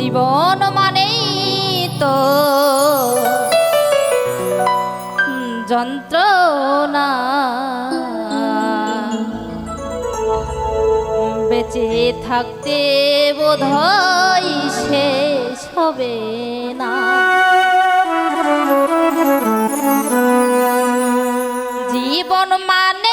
জীবন মানেই তো যন্ত্রণা। বেঁচে থাকতে বোধ হয় শেষ হবে না। জীবন মানে